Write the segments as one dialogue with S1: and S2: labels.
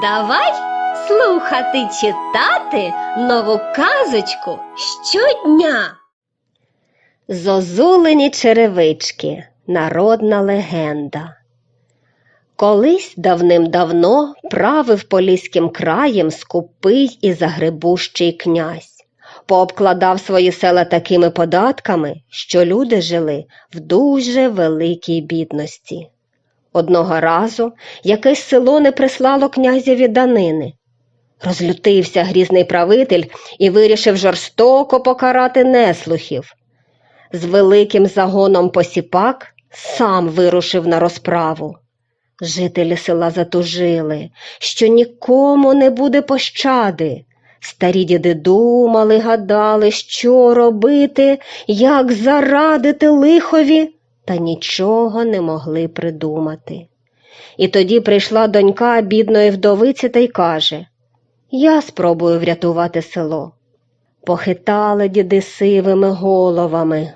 S1: Давай слухати читати нову казочку щодня. Зозулені черевички народна легенда. Колись давним-давно правив Поліським краєм скупий і загребущий князь. Пообкладав свої села такими податками, що люди жили в дуже великій бідності. Одного разу якесь село не прислало князеві данини. Розлютився грізний правитель і вирішив жорстоко покарати неслухів. З великим загоном посіпак сам вирушив на розправу. Жителі села затужили, що нікому не буде пощади. Старі діди думали, гадали, що робити, як зарадити лихові, та нічого не могли придумати. І тоді прийшла донька бідної вдовиці та й каже Я спробую врятувати село. Похитали діди сивими головами.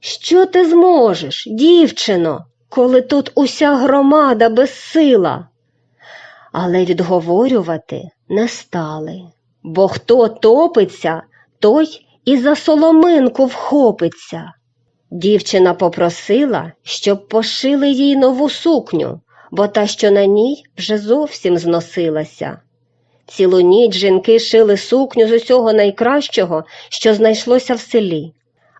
S1: Що ти зможеш, дівчино, коли тут уся громада безсила? Але відговорювати не стали, бо хто топиться, той і за соломинку вхопиться. Дівчина попросила, щоб пошили їй нову сукню, бо та, що на ній, вже зовсім зносилася. Цілу ніч жінки шили сукню з усього найкращого, що знайшлося в селі.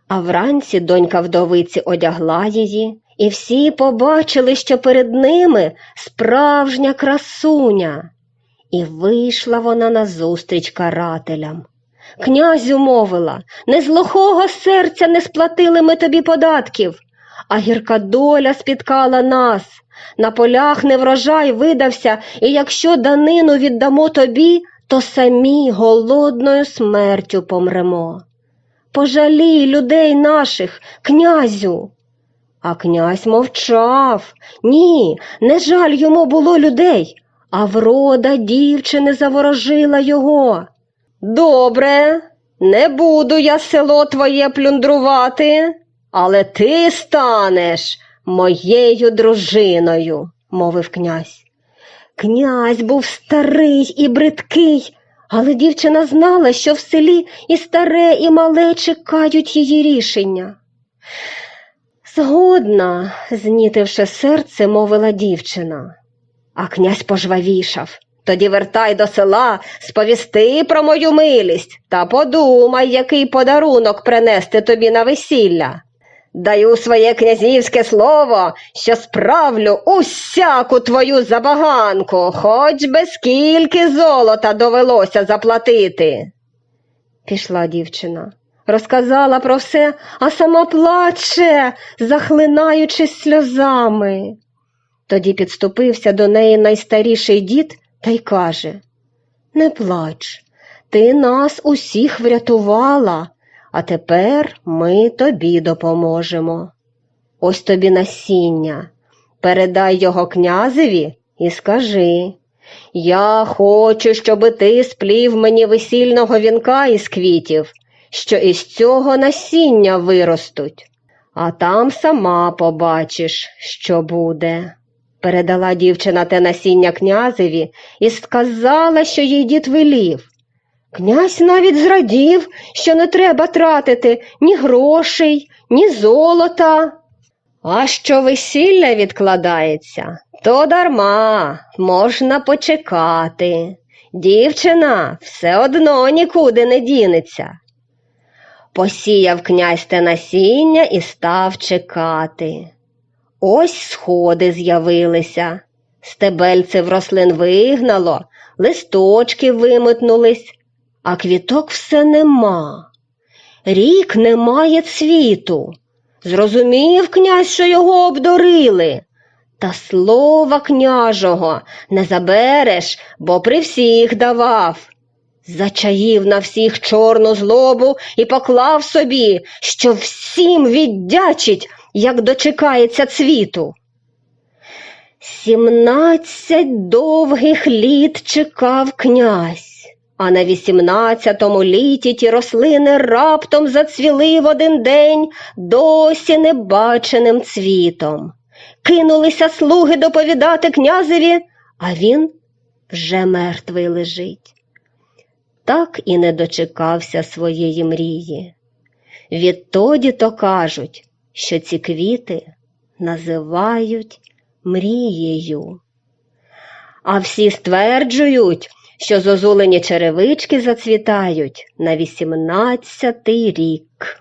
S1: А вранці донька вдовиці одягла її, і всі побачили, що перед ними справжня красуня. І вийшла вона назустріч карателям. Князю мовила, не з лохого серця не сплатили ми тобі податків, а гірка доля спіткала нас. На полях не врожай видався, і якщо данину віддамо тобі, то самі голодною смертю помремо. Пожалій людей наших, князю. А князь мовчав. Ні, не жаль йому було людей, а врода дівчини заворожила його. Добре, не буду я село твоє плюндрувати, але ти станеш моєю дружиною, мовив князь. Князь був старий і бридкий, але дівчина знала, що в селі і старе, і мале чекають її рішення. Згодна, знітивши серце, мовила дівчина. А князь пожвавішав. Тоді вертай до села, сповісти про мою милість та подумай, який подарунок принести тобі на весілля. Даю своє князівське слово, що справлю усяку твою забаганку, хоч би скільки золота довелося заплатити. Пішла дівчина, розказала про все, а сама плаче, захлинаючись сльозами. Тоді підступився до неї найстаріший дід та й каже Не плач, ти нас усіх врятувала, а тепер ми тобі допоможемо. Ось тобі насіння. Передай його князеві і скажи Я хочу, щоби ти сплів мені весільного вінка із квітів, що із цього насіння виростуть, а там сама побачиш, що буде. Передала дівчина те насіння князеві і сказала, що їй дід велів. Князь навіть зрадів, що не треба тратити ні грошей, ні золота. А що весілля відкладається, то дарма можна почекати. Дівчина все одно нікуди не дінеться. Посіяв князь те насіння і став чекати. Ось сходи з'явилися, стебельце в рослин вигнало, листочки вимитнулись, а квіток все нема. Рік немає цвіту. Зрозумів князь, що його обдурили. Та слова княжого не забереш, бо при всіх давав. Зачаїв на всіх чорну злобу і поклав собі, що всім віддячить, як дочекається цвіту. Сімнадцять довгих літ чекав князь, а на вісімнадцятому літі ті рослини раптом зацвіли в один день досі небаченим цвітом. Кинулися слуги доповідати князеві, а він вже мертвий лежить. Так і не дочекався своєї мрії. Відтоді то кажуть, що ці квіти називають мрією. А всі стверджують, що зозулені черевички зацвітають на вісімнадцятий рік.